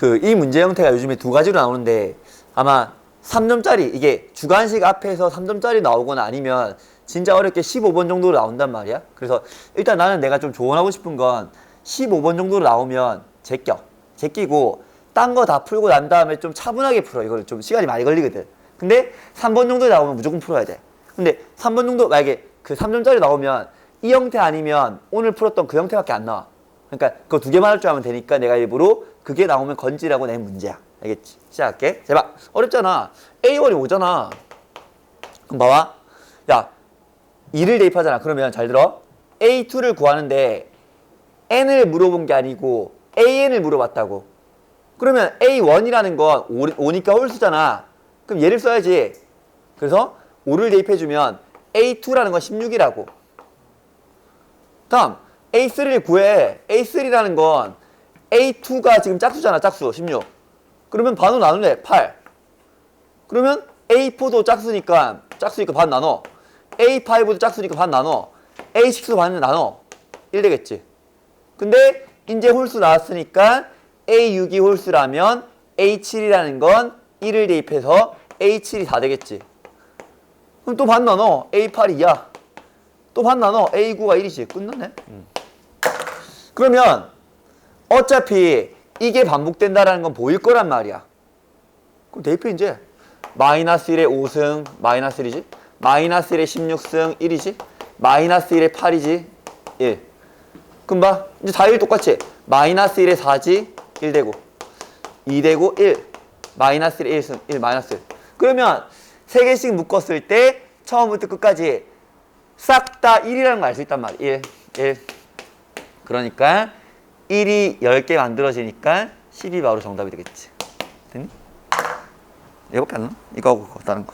그 이 문제 형태가 요즘에 두 가지로 나오는데 아마 3점짜리 이게 주관식 앞에서 3점짜리 나오거나 아니면 진짜 어렵게 15번 정도로 나온단 말이야. 그래서 일단 나는 내가 좀 조언하고 싶은 건 15번 정도로 나오면 제껴. 제끼고 딴 거 다 풀고 난 다음에 좀 차분하게 풀어. 이걸 좀 시간이 많이 걸리거든. 근데 3번 정도 나오면 무조건 풀어야 돼. 근데 3번 정도 만약에 그 3점짜리 나오면 이 형태 아니면 오늘 풀었던 그 형태밖에 안 나와. 그러니까 그거 두 개만 할 줄 알면 되니까 내가 일부러 그게 나오면 건지라고 낸 문제야. 알겠지? 시작할게. 제발. 어렵잖아. A1이 오잖아. 그럼 봐봐. 야, 2를 대입하잖아. 그러면 잘 들어. A2를 구하는데 n을 물어본 게 아니고 an을 물어봤다고. 그러면 A1이라는 건 5, 니까 홀수잖아. 그럼 얘를 써야지. 그래서 5를 대입해주면 A2라는 건 16이라고. 다음 A3를 구해. A3라는 건 A2가 지금 짝수잖아. 짝수 16. 그러면 반으로 나누네. 8. 그러면 A4도 짝수니까 짝수니까 반 나눠. A5도 짝수니까 반 나눠. A6도 반 나눠. 1 되겠지. 근데 이제 홀수 나왔으니까 A6이 홀수라면 A7이라는 건 1을 대입해서 A7이 4 되겠지. 그럼 또 반 나눠. A8이 2야. 또 반 나눠. A9가 1이지. 끝났네. 그러면 어차피 이게 반복된다라는 건 보일 거란 말이야. 그럼 대입해 이제. 마이너스 1의 5승 마이너스 1이지? 마이너스 1의 16승 1이지? 마이너스 1의 8이지? 1 그럼 봐. 이제 4일 똑같이. 마이너스 1의 4지? 1 되고. 2 되고 1 마이너스 1의 1승 1 마이너스 1 그러면 세 개씩 묶었을 때 처음부터 끝까지 싹 다 1이라는 걸 알 수 있단 말이야. 1 1 그러니까 1이 10개 만들어지니까 10이 바로 정답이 되겠지 됐니? 이거밖에 안 나? 이거 하고 그거 다른 거